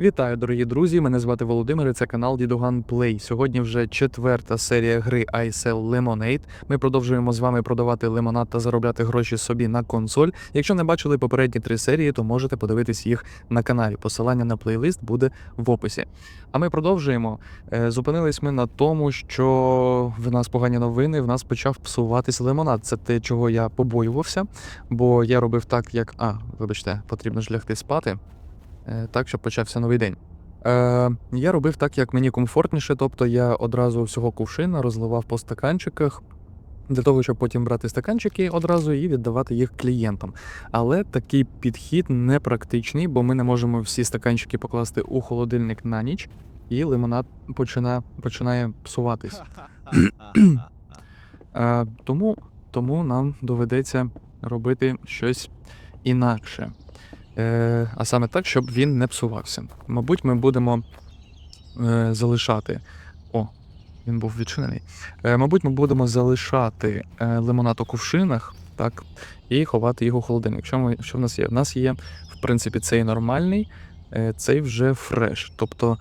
Вітаю, дорогі друзі! Мене звати Володимир. і Це канал Дідуган Плей. Сьогодні вже четверта серія гри I Sell Lemonade. Ми продовжуємо з вами продавати лимонад та заробляти гроші собі на консоль. Якщо не бачили попередні три серії, то можете подивитись їх на каналі. Посилання на плейлист буде в описі. А ми продовжуємо. Е, Зупинились ми на тому, що в нас погані новини. В нас почав псуватись лимонад. Це те, чого я побоювався, бо я робив так, як а, вибачте, потрібно ж лягти спати так, щоб почався новий день. Е, я робив так, як мені комфортніше, тобто я одразу всього кувшина розливав по стаканчиках. Для того, щоб потім брати стаканчики одразу і віддавати їх клієнтам. Але такий підхід непрактичний, бо ми не можемо всі стаканчики покласти у холодильник на ніч, і лимонад починає, починає псуватись. Е, тому, тому нам доведеться робити щось інакше. Е, а саме так, щоб він не псувався. Мабуть, ми будемо е, залишати. О, він був відчинений. Е, мабуть, ми будемо залишати лимонад у кувшинах, так, і ховати його у холодильник. Що, ми, що в нас є? В нас є, в принципі, цей нормальний, цей вже фреш. Тобто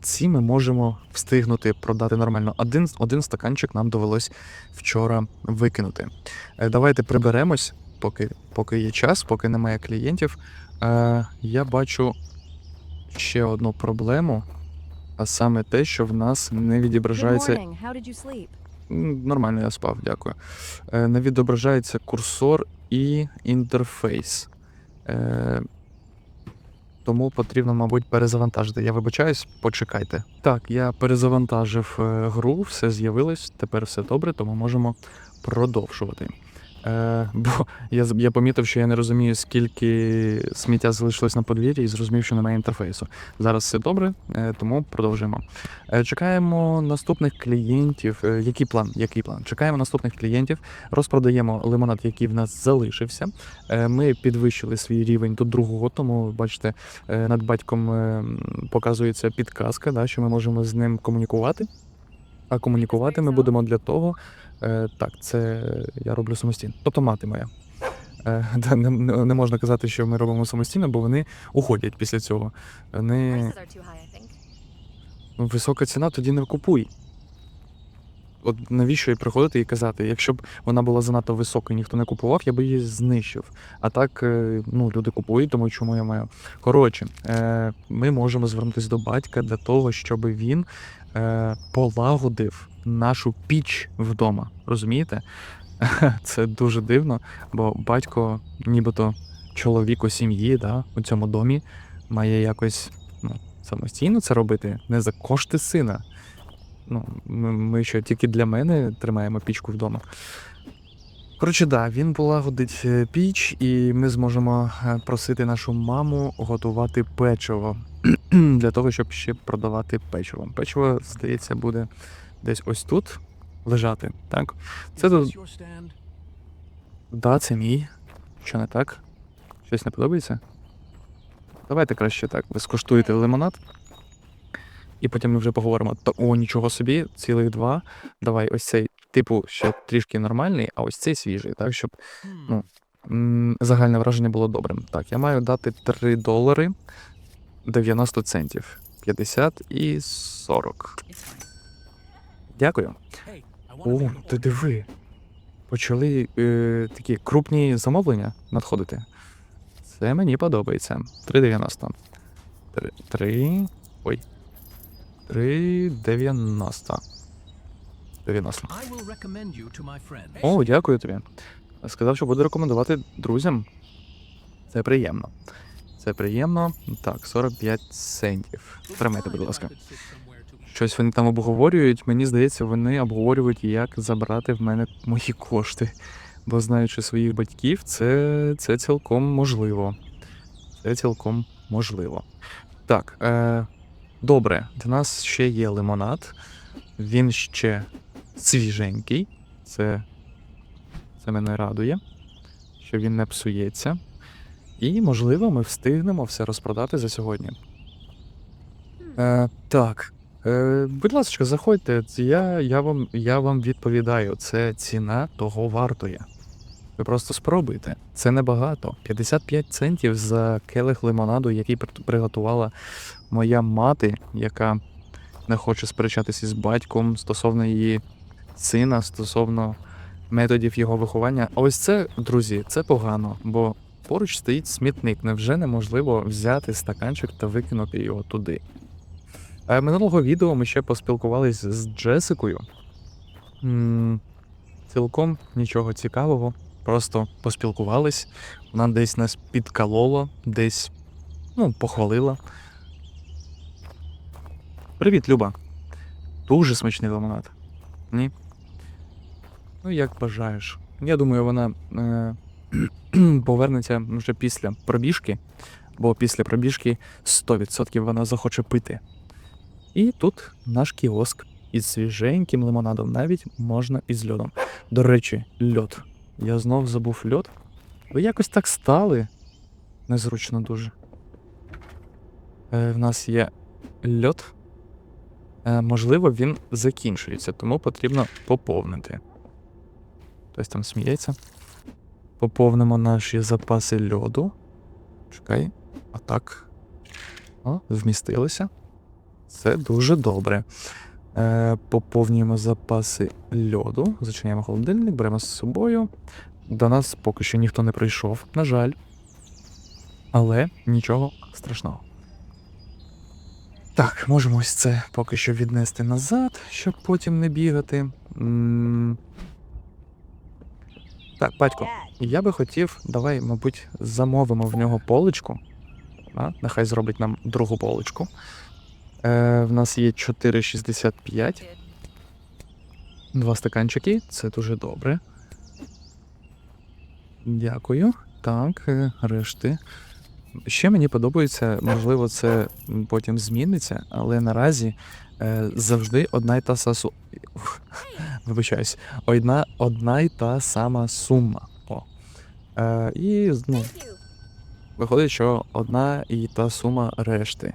ці ми можемо встигнути продати нормально. Один, один стаканчик нам довелось вчора викинути. Давайте приберемось поки, поки є час, поки немає клієнтів. Е, я бачу ще одну проблему, а саме те, що в нас не відображається. Нормально, я спав, дякую. Е, не відображається курсор і інтерфейс. Е, тому потрібно, мабуть, перезавантажити. Я вибачаюсь, почекайте. Так, я перезавантажив е, гру, все з'явилось, тепер все добре, тому можемо продовжувати. Е, бо я, я помітив, що я не розумію, скільки сміття залишилось на подвір'ї і зрозумів, що немає інтерфейсу. Зараз все добре, е, тому продовжуємо. Е, Чекаємо наступних клієнтів. Е, Який план? Який план? Чекаємо наступних клієнтів, розпродаємо лимонад, який в нас залишився. Е, Ми підвищили свій рівень до другого, тому бачите, е, над батьком е, показується підказка, да, що ми можемо з ним комунікувати. А комунікувати ми будемо для того. е, Так, це я роблю самостійно. Тобто мати моя. Е, Не, не можна казати, що ми робимо самостійно, бо вони уходять після цього. Вони Висока ціна, тоді не купуй. От навіщо їй приходити і казати, якщо б вона була занадто висока і ніхто не купував, я б її знищив. А так, е, ну, люди купують, тому чому я маю. Коротше, е, ми можемо звернутися до батька для того, щоб він е, полагодив нашу піч вдома. Розумієте? Це дуже дивно, бо батько, нібито чоловік у сім'ї, да, у цьому домі, має якось ну, самостійно це робити, не за кошти сина. Ну, ми, ми що тільки для мене тримаємо пічку вдома. Коротше, да, він полагодить е, піч, і ми зможемо е, просити нашу маму готувати печиво для того, щоб ще продавати печиво. Печиво, здається, буде десь ось тут лежати. Так? Це тут. Да, це мій. Що не так? Щось не подобається? Давайте краще так. Ви скуштуєте лимонад. І потім ми вже поговоримо. Та, о, нічого собі, цілих два. Давай, ось цей, типу, ще трішки нормальний, а ось цей свіжий, так, щоб ну, загальне враження було добрим. Так, я маю дати 3 долари 90 центів. 50 і 40. Dякую. О, ти диви. Почали е, такі крупні замовлення надходити. Це мені подобається. 3,90. 3. 3. Ой. 3,90. 90. О, дякую тобі. Сказав, що буду рекомендувати друзям. Це приємно. Це приємно. Так, 45 центів. Тримайте, будь ласка. Щось вони там обговорюють. Мені здається, вони обговорюють, як забрати в мене мої кошти. Бо знаючи своїх батьків, це, це цілком можливо. Це цілком можливо. Так, е, добре, в нас ще є лимонад. Він ще свіженький. Це, це мене радує, що він не псується. І, можливо, ми встигнемо все розпродати за сьогодні. Е, так. Е, будь ласка, заходьте. Я, я, вам, я вам відповідаю, це ціна того вартує. Ви просто спробуйте. Це небагато. 55 центів за келих лимонаду, який приготувала моя мати, яка не хоче сперечатися з батьком стосовно її сина, стосовно методів його виховання. А ось це, друзі, це погано, бо поруч стоїть смітник. Невже неможливо взяти стаканчик та викинути його туди? Е, Минулого відео ми ще поспілкувались з Джесикою. М, Цілком нічого цікавого. Просто поспілкувались. Вона десь нас підколола, десь ну, похвалила. Привіт, Люба. Дуже смачний лимонад. Ні? Ну, як бажаєш. Я думаю, вона е, повернеться вже після пробіжки, бо після пробіжки 100% вона захоче пити. І тут наш кіоск із свіженьким лимонадом, навіть можна із льодом. До речі, льод. Я знов забув льод. Ви якось так стали. Незручно дуже. Е, в нас є льод. Е, можливо, він закінчується, тому потрібно поповнити. Хтось там сміється. Поповнимо наші запаси льоду. Чекай. А так. О, вмістилося. Це дуже добре. Е, поповнюємо запаси льоду, зачиняємо холодильник, беремо з собою. До нас поки що ніхто не прийшов, на жаль. Але нічого страшного. Так, можемо ось це поки що віднести назад, щоб потім не бігати. М, Так, батько, я би хотів, давай, мабуть, замовимо в нього поличку. А, нехай зробить нам другу поличку. Е, в нас є 4,65. Два стаканчики, це дуже добре. Дякую. Так, е, решти. Ще мені подобається, можливо, це потім зміниться, але наразі е, завжди одна й та са су... Ух, Вибачаюсь, одна, одна й та сама сума. О. Е, і ну, виходить, що одна і та сума решти.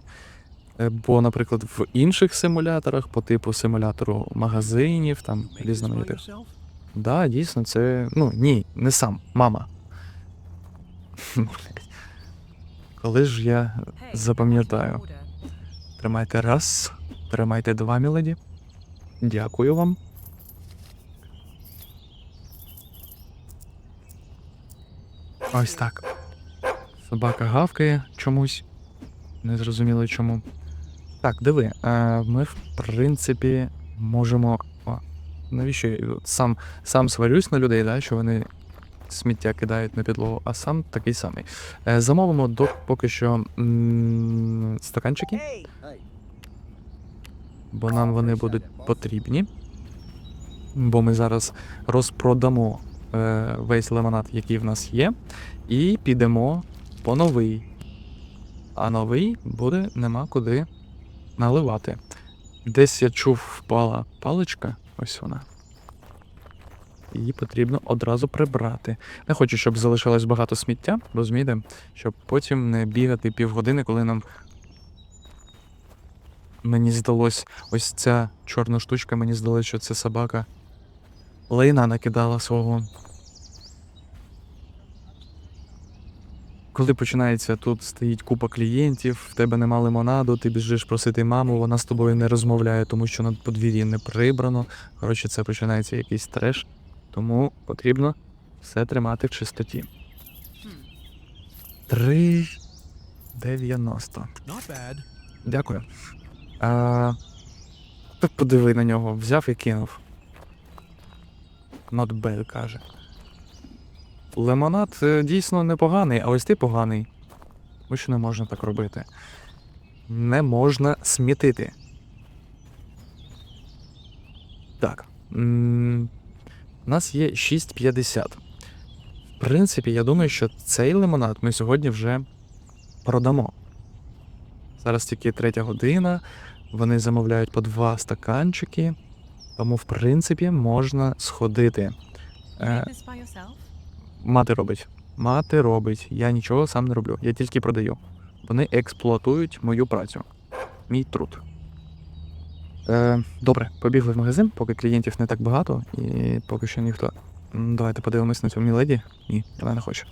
Е, Бо, наприклад, в інших симуляторах, по типу симулятору магазинів, там різноманітних. Да, дійсно, це. Ну, ні, не сам, мама. Коли ж я запам'ятаю. Тримайте раз, тримайте два, міледі. Дякую вам. Ось так. Собака гавкає чомусь. Не зрозуміло чому. Так, диви, е, ми в принципі можемо. О, навіщо я сам, сам сварюсь на людей, да, що вони сміття кидають на підлогу, а сам такий самий. Е, замовимо до поки що м, стаканчики, бо нам вони будуть потрібні. Бо ми зараз розпродамо весь лимонад, який в нас є, і підемо по новий. А новий буде нема куди наливати. Десь я чув, впала паличка, ось вона. Її потрібно одразу прибрати. Не хочу, щоб залишилось багато сміття, розумієте? Щоб потім не бігати півгодини, коли нам. Мені здалось, ось ця чорна штучка, мені здалось, що це собака лайна накидала свого. Коли починається тут стоїть купа клієнтів, в тебе нема лимонаду, ти біжиш просити маму, вона з тобою не розмовляє, тому що на подвір'ї не прибрано. Коротше, це починається якийсь треш. Тому потрібно все тримати в чистоті. 3,90. Not. Дякую. А, подиви на нього, взяв і кинув. Not каже. Лимонад е, дійсно непоганий, а ось ти поганий. Ось що не можна так робити. Не можна смітити. Так. У нас є 6,50. В принципі, я думаю, що цей лимонад ми сьогодні вже продамо. Зараз тільки третя година. Вони замовляють по два стаканчики. Тому, в принципі, можна сходити. Е? Мати робить. Мати робить. Я нічого сам не роблю. Я тільки продаю. Вони експлуатують мою працю. Мій труд. Е, добре, побігли в магазин, поки клієнтів не так багато, і поки що ніхто Давайте подивимось на цю міледі. Ні, вона не хоче.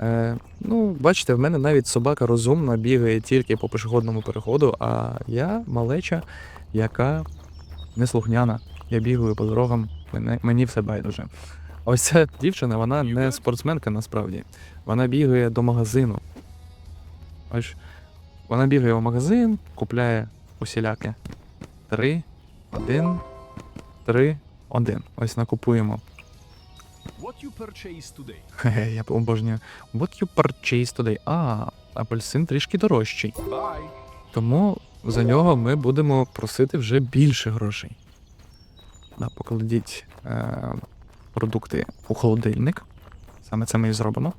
Е, ну, бачите, в мене навіть собака розумна бігає тільки по пішохідному переходу, а я малеча, яка неслухняна. Я бігаю по дорогам, мені все байдуже. Ось ця дівчина, вона не спортсменка насправді. Вона бігає до магазину. Ось вона бігає в магазин, купляє усіляке. Три, один, три, один. Ось накупуємо. What you purchase today? Хе-хе, я обожнюю. What you purchase today? А, апельсин трішки дорожчий. Bye. Тому за нього ми будемо просити вже більше грошей. Покладіть е, продукти у холодильник. Саме це ми і зробимо.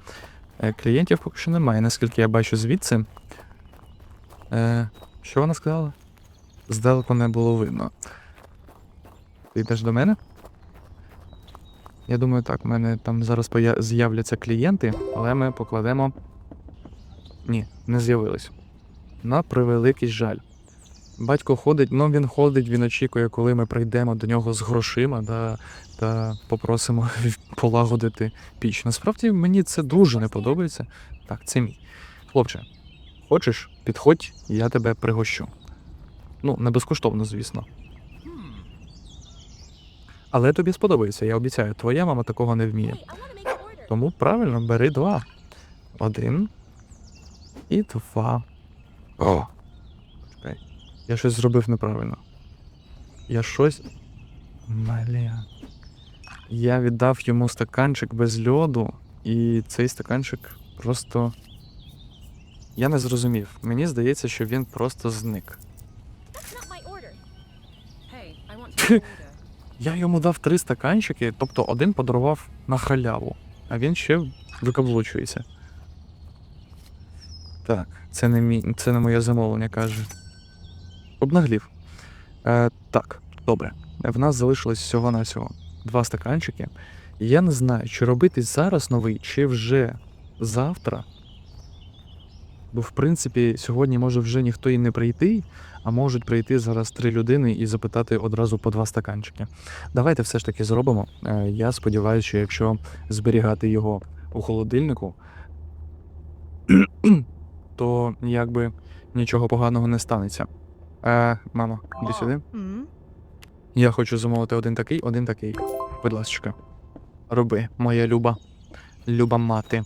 Е, клієнтів поки що немає, наскільки я бачу звідси. Е, що вона сказала? Здалеку не було видно. Ти йдеш до мене? Я думаю, так, в мене там зараз з'являться клієнти, але ми покладемо. Ні, не з'явились. На превеликий жаль. Батько ходить, ну він ходить, він очікує, коли ми прийдемо до нього з грошима да, та попросимо полагодити піч. Насправді мені це дуже не подобається. Так, це мій. Хлопче, хочеш, підходь, я тебе пригощу. Ну, не безкоштовно, звісно. Але тобі сподобається, я обіцяю, твоя мама такого не вміє. Тому правильно, бери два. Один. І два. О. Я щось зробив неправильно. Я щось. Маля. Я віддав йому стаканчик без льоду, і цей стаканчик просто. Я не зрозумів. Мені здається, що він просто зник. Я йому дав три стаканчики, тобто один подарував на халяву, а він ще викаблучується. Так, це не мій, це не моє замовлення, каже. Обнаглів. Е, так, добре. В нас залишилось всього на всього два стаканчики. Я не знаю, чи робити зараз новий, чи вже завтра. Бо, в принципі, сьогодні може вже ніхто і не прийти, а можуть прийти зараз три людини і запитати одразу по два стаканчики. Давайте все ж таки зробимо. Е, Я сподіваюся, що якщо зберігати його у холодильнику, то якби нічого поганого не станеться. Е, мамо, іди сюди. Hmm? Я хочу замовити один такий, один такий. Будь ласка. Роби, моя люба. Люба мати.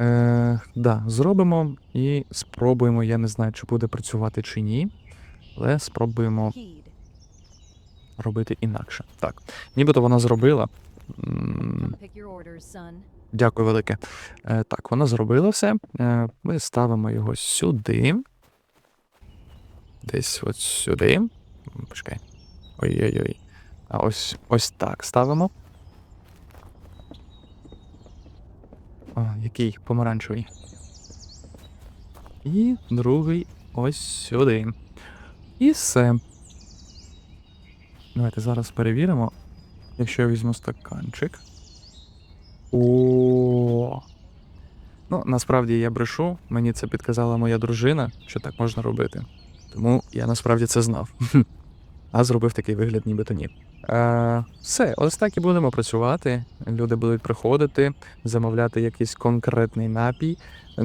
Е, да, зробимо і спробуємо. Я не знаю, чи буде працювати чи ні. Але спробуємо Heed. робити інакше. Так. Нібито вона зробила. М, Pick your orders, son. Дякую велике. Е, так, вона зробила все. Е, ми ставимо його сюди. Десь от сюди. Почекай. Ой-ой-ой. А ось ось так ставимо. О, який помаранчевий. І другий ось сюди. І все. Давайте зараз перевіримо. Якщо я візьму стаканчик. О. Ну, насправді я брешу, мені це підказала моя дружина, що так можна робити. Тому я насправді це знав. А зробив такий вигляд, нібито ні. Е, все, ось так і будемо працювати. Люди будуть приходити, замовляти якийсь конкретний напій.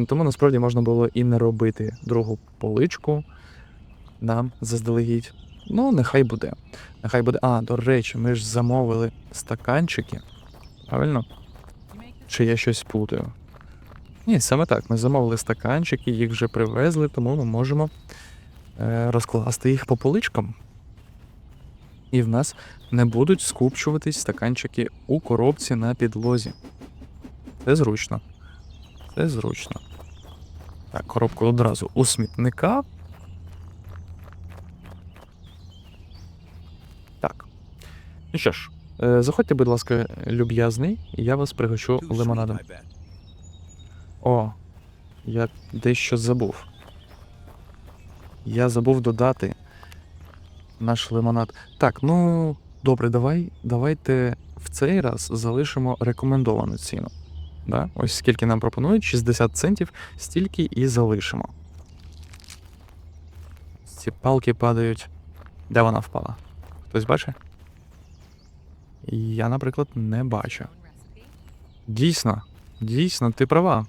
Тому насправді можна було і не робити другу поличку нам заздалегідь. Ну, нехай буде. Нехай буде. А, до речі, ми ж замовили стаканчики. Правильно? Чи я щось плутаю? Ні, саме так. Ми замовили стаканчики, їх вже привезли, тому ми можемо розкласти їх по поличкам. І в нас не будуть скупчуватись стаканчики у коробці на підлозі. Це зручно. Це зручно. Так, коробку одразу у смітника. Так. Ну що ж, е, заходьте, будь ласка, люб'язний, і я вас пригощу лимонадом. О, я дещо забув. Я забув додати наш лимонад. Так, ну добре, давай, давайте в цей раз залишимо рекомендовану ціну. Да? Ось скільки нам пропонують, 60 центів, стільки і залишимо. Ці палки падають. Де вона впала? Хтось бачить? я, наприклад, не бачу. Дійсно, дійсно, ти права.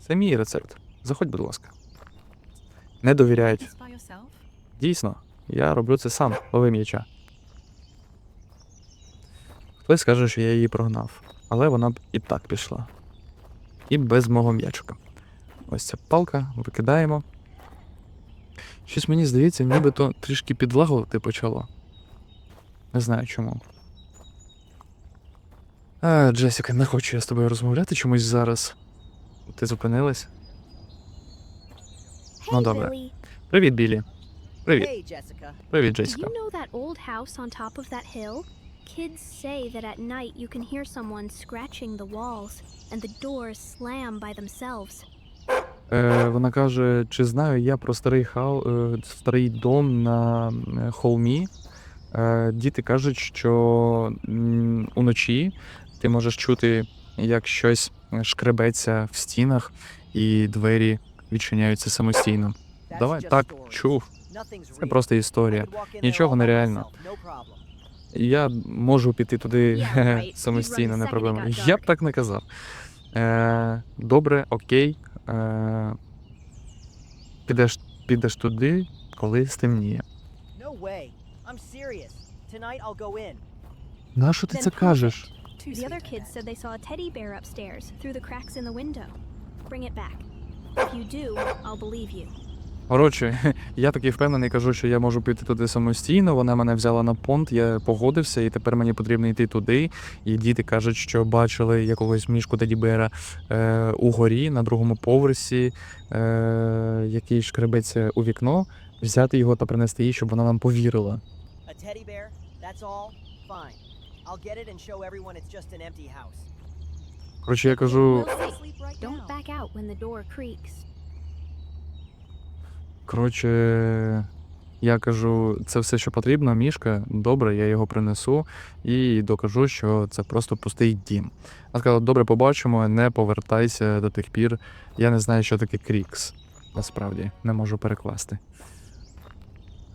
Це мій рецепт. Заходь, будь ласка. Не довіряють. Дійсно, я роблю це сам, лови м'яча. Хтось скаже, що я її прогнав, але вона б і так пішла. І без мого м'ячика. Ось ця палка, викидаємо. Щось мені здається, нібито трішки підлагувати почало. Не знаю чому. А, Джесіка, не хочу я з тобою розмовляти чомусь зараз. Ти зупинилась? Hey, добре. Привіт, Білі. Привіт. Привіт, Do Джесіка. you know that old house on top of that hill? Kids say that at night you can hear someone scratching the walls and the doors slam by themselves. Е, вона каже: чи знаю я про старий хау, е, старий дом на е, холмі. Е, діти кажуть, що м, уночі ти можеш чути, як щось шкребеться в стінах, і двері відчиняються самостійно. Давай так, чув. Це просто історія. Нічого нереально. Я можу піти туди самостійно, не проблема. Я б так не казав. Е, добре, окей. Е, підеш, підеш туди, коли стемніє. In. Нащо ти це кажеш? The other kids said they saw a teddy bear upstairs through the cracks in the window. Bring it back. If you do, I'll believe you. Коротше, я такий впевнений, кажу, що я можу піти туди самостійно. Вона мене взяла на понт, я погодився, і тепер мені потрібно йти туди. І діти кажуть, що бачили якогось мішку Тедібера е, угорі на другому поверсі, е, який шкребеться у вікно, взяти його та принести їй, щоб вона нам повірила. A teddy bear? That's all? Fine. I'll get it and show everyone it's just an empty house. Коротше, я кажу, We'll sleep right Don't back out when the door creaks. коротше, я кажу, це все, що потрібно, мішка, добре, я його принесу і докажу, що це просто пустий дім. Вона сказала, добре, побачимо, не повертайся до тих пір. Я не знаю, що таке крікс. Насправді, не можу перекласти.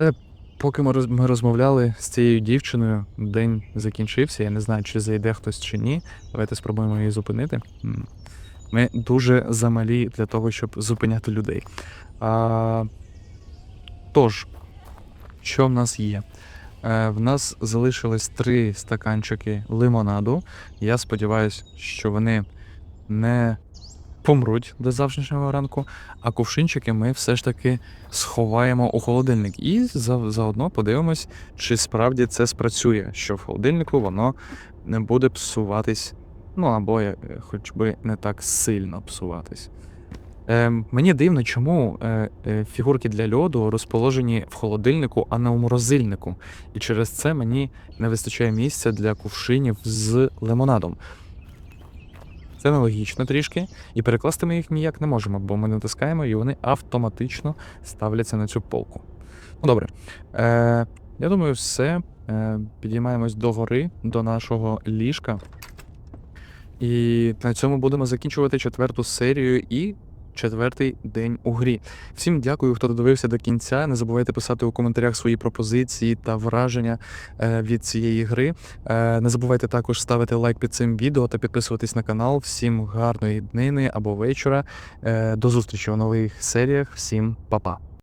Е, Поки ми розмовляли з цією дівчиною, день закінчився. Я не знаю, чи зайде хтось чи ні. Давайте спробуємо її зупинити. Ми дуже замалі для того, щоб зупиняти людей. А, тож, що в нас є? Е, в нас залишилось три стаканчики лимонаду. Я сподіваюся, що вони не помруть до завтрашнього ранку, а кувшинчики ми все ж таки сховаємо у холодильник. І за, заодно подивимось, чи справді це спрацює, що в холодильнику воно не буде псуватись, ну або е, хоч би не так сильно псуватись. Е, мені дивно, чому е, е, фігурки для льоду розположені в холодильнику, а не у морозильнику. І через це мені не вистачає місця для кувшинів з лимонадом. Це нелогічно трішки, і перекласти ми їх ніяк не можемо, бо ми натискаємо і вони автоматично ставляться на цю полку. Ну добре. Е, я думаю, все. Е, підіймаємось до гори, до нашого ліжка. І на цьому будемо закінчувати четверту серію і четвертий день у грі. Всім дякую, хто додивився до кінця. Не забувайте писати у коментарях свої пропозиції та враження е, від цієї гри. Е, Не забувайте також ставити лайк під цим відео та підписуватись на канал. Всім гарної днини або вечора. Е, До зустрічі у нових серіях. Всім па-па.